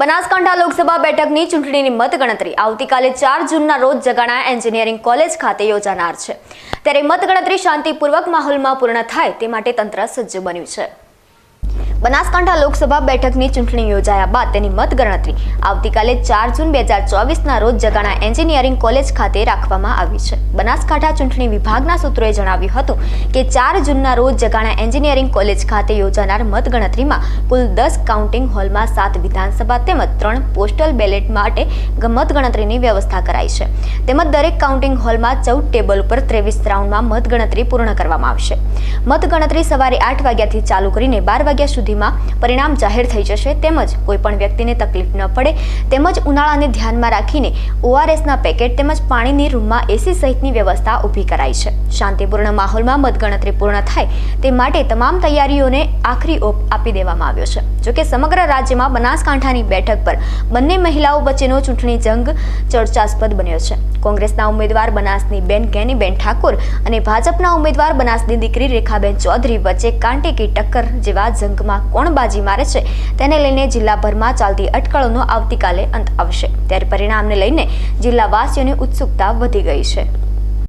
બનાસકાંઠા લોકસભા બેઠકની ચૂંટણીની મતગણતરી. આવતીકાલે ચાર જૂનના રોજ જગાણા એન્જિનિયરિંગ કોલેજ ખાતે યોજાનાર છે. ત્યારે મતગણતરી શાંતિપૂર્વક માહોલમાં પૂર્ણ થાય તે માટે તંત્ર સજ્જ બન્યું છે. બનાસકાંઠા લોકસભા બેઠકની ચૂંટણી યોજાયા બાદ તેની મતગણતરી આવતીકાલે ચાર જૂન બે હજાર ચોવીસના રોજ જગાણા એન્જિનિયરિંગ કોલેજ ખાતે રાખવામાં આવી છે. બનાસકાંઠા ચૂંટણી વિભાગના સૂત્રોએ જણાવ્યું હતું કે ચાર જૂનના રોજ જગાણા એન્જિનિયરિંગ કોલેજ ખાતે યોજાનાર મતગણતરીમાં કુલ દસ કાઉન્ટિંગ હોલમાં સાત વિધાનસભા તેમજ ત્રણ પોસ્ટલ બેલેટ માટે મતગણતરીની વ્યવસ્થા કરાઈ છે. તેમજ દરેક કાઉન્ટિંગ હોલમાં ચૌદ ટેબલ ઉપર ત્રેવીસ રાઉન્ડમાં મતગણતરી પૂર્ણ કરવામાં આવશે. મતગણતરી સવારે આઠ વાગ્યાથી ચાલુ કરીને બાર વાગ્યા સુધીમાં પરિણામ જાહેર થઈ જશે તેમજ કોઈપણ વ્યક્તિને તકલીફ ન પડે તેમજ ઉનાળાને ધ્યાનમાં રાખીને ઓઆરએસના પેકેટ તેમજ પાણીની રૂમમાં એસી સહિતની વ્યવસ્થા ઊભી કરાઈ છે. શાંતિપૂર્ણ માહોલમાં મતગણતરી પૂર્ણ થાય તે માટે તમામ તૈયારીઓને આખરી ઓપ આપી દેવામાં આવ્યો છે. જોકે સમગ્ર રાજ્યમાં બનાસકાંઠાની બેઠક પર બંને મહિલાઓ વચ્ચેનો ચૂંટણી જંગ ચર્ચાસ્પદ બન્યો છે. કોંગ્રેસના ઉમેદવાર બનાસની બેન ગેનીબેન ઠાકોર અને ભાજપના ઉમેદવાર બનાસની દીકરી રેખાબેન ચૌધરી વચ્ચે કાંટેકી ટક્કર જેવા જંગમાં કોણ બાજી મારે છે તેને લઈને જિલ્લાભરમાં ચાલતી અટકળોનો આવતીકાલે અંત આવશે. ત્યારે પરિણામને લઈને જિલ્લાવાસીઓની ઉત્સુકતા વધી ગઈ છે.